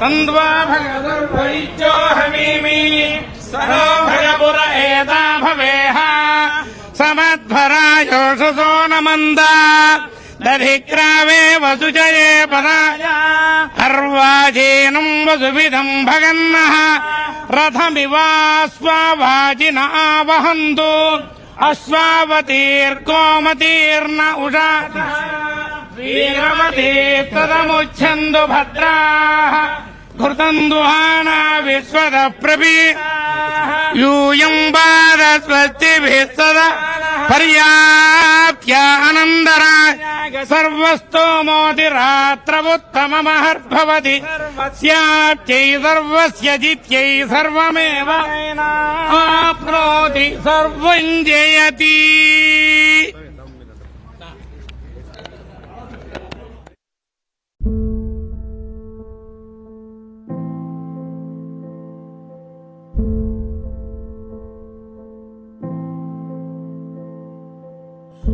వయం భగవంతస్యామ తంద్వా భగవద్వైద్యోహమీమి సనో భగపుర ఏదా భవేహ సమధ్వరాయోషసో నమంద దధిగ్రావే వసుజయే పదాయ అర్వాజీనం వసువిధం భగన్నః రథమివాస్వాజిన ఆవహంతు అశ్వావతీర్గోమతీర్న ఉషా వీరవతే తదముచ్ఛందు భద్రా ఘృతం దుహానా విశ్వద ప్రభి యూయం బాధ స్వస్తిభిः సదా పర్యాప్త్యానందరా సర్వస్తోమోతిరాత్రముత్తమమహర్భవతి స్యాప్త్యై సర్వస్య జిత్యై సర్వమేవ ఆప్నోతి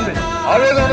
ఉంది ఆవేదన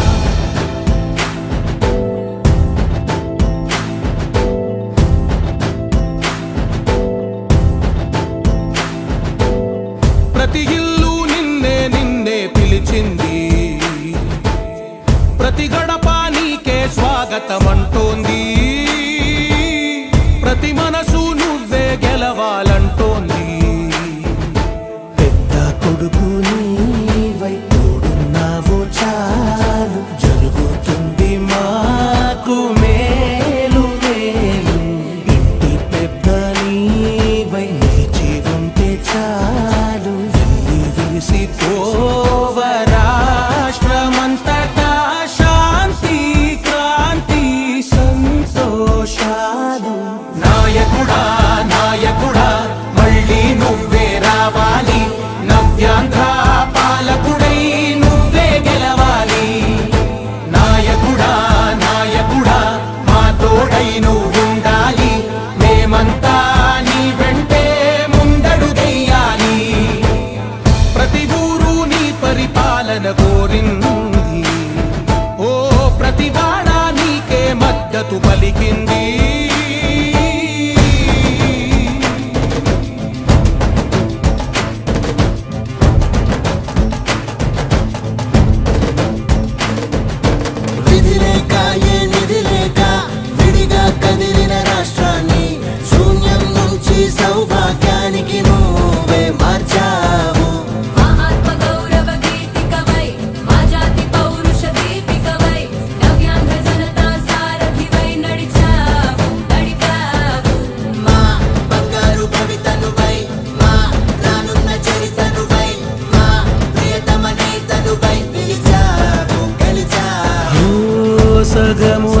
స్వాగతమంటోంది. largamos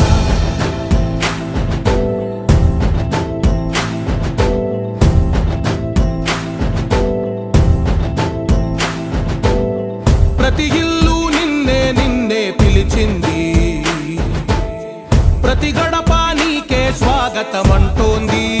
స్వాగతమంటోంది.